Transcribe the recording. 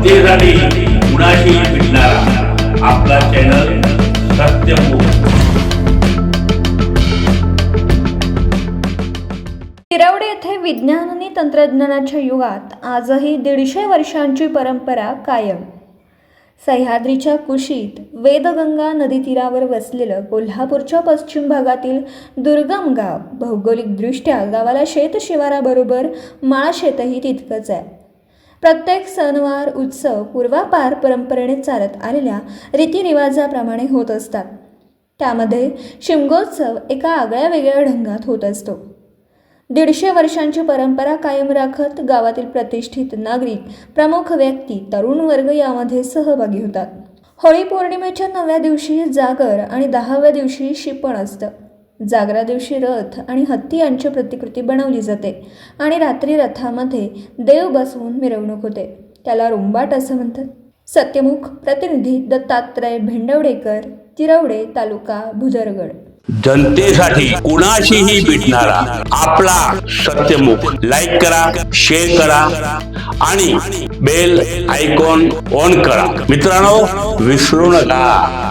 जनतेसाठी कुणाशी भेटणारा आपला चॅनल सत्यमुख तिरवडे येथे विज्ञान आणि तंत्रज्ञानाच्या युगात आजही दीडशे वर्षांची परंपरा कायम. सह्याद्रीच्या कुशीत वेदगंगा नदीतीरावर वसलेलं कोल्हापूरच्या पश्चिम भागातील दुर्गम गाव भौगोलिकदृष्ट्या गावाला शेतशिवाराबरोबर माळशेतही तितकंच आहे. प्रत्येक सणवार उत्सव पूर्वापार परंपरेने चालत आलेल्या रीतिरिवाजाप्रमाणे होत असतात. त्यामध्ये शिमगोत्सव एका आगळ्या वेगळ्या ढंगात होत असतो. दीडशे वर्षांची परंपरा कायम राखत गावातील प्रतिष्ठित नागरिक प्रमुख व्यक्ती तरुण वर्ग यामध्ये सहभागी होतात. होळी पौर्णिमेच्या नवव्या दिवशी जागर आणि दहाव्या दिवशी शिपण असतं. जागरा दिवशी रथ आणि हत्ती यांची प्रतिकृती बनवली जाते आणि रात्री रथामध्ये देव बसवून मिरवणूक होते. त्याला रुंबाट असं म्हणतात. सत्यमुख प्रतिनिधी दत्तात्रय भेंडवडेकर तिरवडे तालुका भुदरगड जनतेसाठी कुणाशीही भेटणारा आपला सत्यमुख लाईक करा शेअर करा आणि बेल आयकॉन ऑन करा. मित्रांनो विसरू नका.